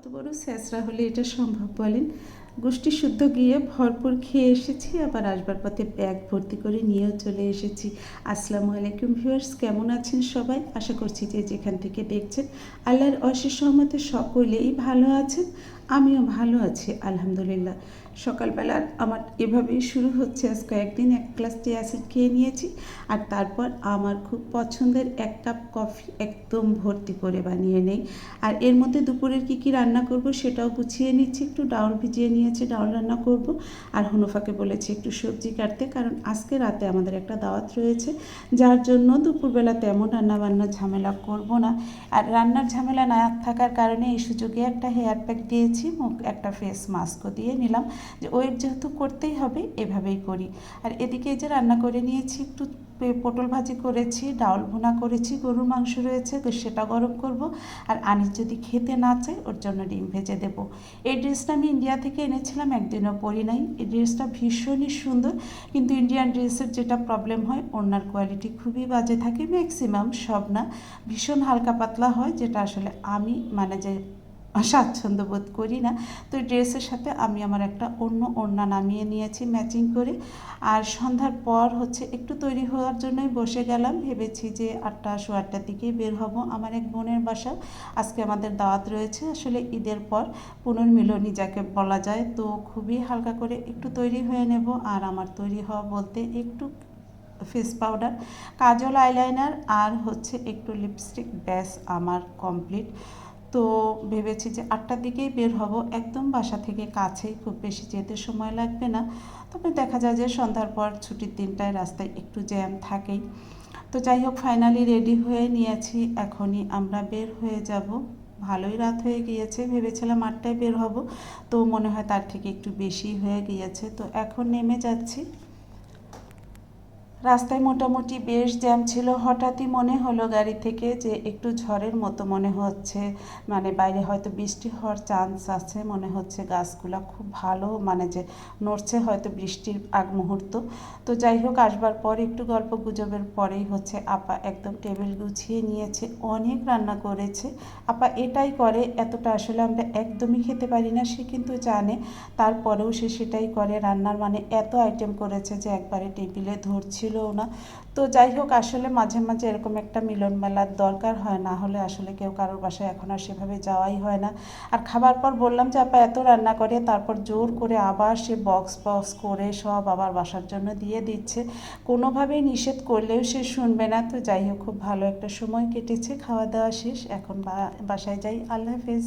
কত বড় স্যাঁচরা হলে এটা সম্ভব বলেন? গোষ্ঠী শুদ্ধ গিয়ে ভরপুর খেয়ে এসেছি, আবার আসবার পথে ব্যাগ ভর্তি করে নিয়েও চলে এসেছি। আসসালামু আলাইকুম ভিউয়ার্স, কেমন আছেন সবাই? আশা করছি যে যেখান থেকে দেখছেন, আল্লাহর অশেষ সহমতে সকলেই ভালো আছেন। আমিও ভালো আছি, আলহামদুলিল্লাহ। সকালবেলা আমার এভাবেই শুরু হচ্ছে। আজ কয়েকদিন এক গ্লাস টি অ্যাসিড খেয়ে নিয়েছি আর তারপর আমার খুব পছন্দের এক কাপ কফি একদম ভর্তি করে বানিয়ে নেই। আর এর মধ্যে দুপুরের কী কী রান্না করব সেটাও গুছিয়ে নিচ্ছি। একটু ডাউল ভিজিয়ে নিয়েছি, ডাউল রান্না করব। আর হনুফাকে বলেছি একটু সবজি কাটতে কারণ আজকে রাতে আমাদের একটা দাওয়াত রয়েছে। যার জন্য দুপুরবেলা তেমন রান্না বান্না ঝামেলা করব না। আর রান্নার ঝামেলা না থাকার কারণে এই সুযোগে একটা হেয়ার প্যাক দিয়েছি। মুখ একটা ফেস মাস্কও দিয়ে নিলাম। যে ওয়েট যেহেতু করতেই হবে, এভাবেই করি। আর এদিকে যে রান্না করে নিয়েছি, একটু পটল ভাজি করেছি ডাউল ভুনা করেছি, গরুর মাংস রয়েছে, তো সেটা গরম করব। আর আনিস যদি খেতে না চায়, ওর জন্য ডিম ভেজে দেব। এই ড্রেসটা আমি ইন্ডিয়া থেকে এনেছিলাম, একদিনও পরি নাই। এই ড্রেসটা ভীষণই সুন্দর, কিন্তু ইন্ডিয়ান ড্রেসের যেটা প্রবলেম হয় ওনার কোয়ালিটি খুবই বাজে থাকে ম্যাক্সিমাম সব না। ভীষণ হালকা পাতলা হয়, যেটা আসলে আমি মানে যে স্বাচ্ছন্দ্য বোধ করি না। তো ড্রেসের সাথে আমি আমার একটা অন্য ওড়না নামিয়ে নিয়েছি ম্যাচিং করে। আর সন্ধ্যার পর হচ্ছে একটু তৈরি হওয়ার জন্যই বসে গেলাম। ভেবেছি যে আটটা শো আটটার দিকেই বের হব। আমার এক বোনের বাসা। আজকে আমাদের দাওয়াত রয়েছে। আসলে ঈদের পর পুনর্মিলনী যাকে বলা যায়। তো খুবই হালকা করে একটু তৈরি হয়ে নেব। আর আমার তৈরি হওয়া বলতে একটু ফেস পাউডার, কাজল আইলাইনার আর হচ্ছে একটু লিপস্টিক ব্যাস আমার কমপ্লিট। তো ভেবেছি যে আটটার দিকেই বের হব। একদম বাসা থেকে কাছেই খুব বেশি যেতে সময় লাগবে না। তবে দেখা যায় যে সন্ধ্যার পর ছুটির দিনটায় রাস্তায় একটু জ্যাম থাকেই। তো যাই হোক ফাইনালি রেডি হয়ে নিয়েছি। এখনই আমরা বের হয়ে যাব। ভালোই রাত হয়ে গিয়েছে, ভেবেছিলাম আটটায় বের হব। তো মনে হয় তার থেকে একটু বেশি হয়ে গিয়েছে। তো এখন নেমে যাচ্ছি। রাস্তায় মোটামুটি বেশ জ্যাম ছিল। হঠাৎই মনে হলো গাড়ি থেকে যে একটু ঝড়ের মতো মনে হচ্ছে। মানে বাইরে হয়তো বৃষ্টি হওয়ার চান্স আছে। মনে হচ্ছে গাছগুলো খুব ভালো। মানে যে নড়ছে হয়তো বৃষ্টির আগ মুহূর্ত। তো যাই হোক, আসবার পর একটু গল্প গুজবের পরেই হচ্ছে আপা একদম টেবিল গুছিয়ে নিয়েছে, অনেক রান্না করেছে। আপা এটাই করে, এতটা আসলে আমরা একদমই খেতে পারি না, সে কিন্তু জানে। তারপরেও সে সেটাই করে। রান্নার মানে এত আইটেম করেছে যে একবারে টেবিলে ধরছিলও না। তো যাই হোক, আসলে মাঝে মাঝে এরকম একটা মিলন মেলার দরকার হয়, না হলে আসলে কেউ কারোর বাসায় এখন আর সেভাবে যাওয়াই হয় না। আর খাবার পর বললাম যে, আপা, এত রান্না করে। তারপর জোর করে আবার সে বক্স বক্স করে সব আবার বাসার জন্য দিয়ে দিচ্ছে। কোনোভাবেই নিষেধ করলেও সে শুনবে না। তো যাই হোক, খুব ভালো একটা সময় কেটেছে। খাওয়া দাওয়া শেষ। এখন বাসায় যাই। আল্লাহ হাফেজ।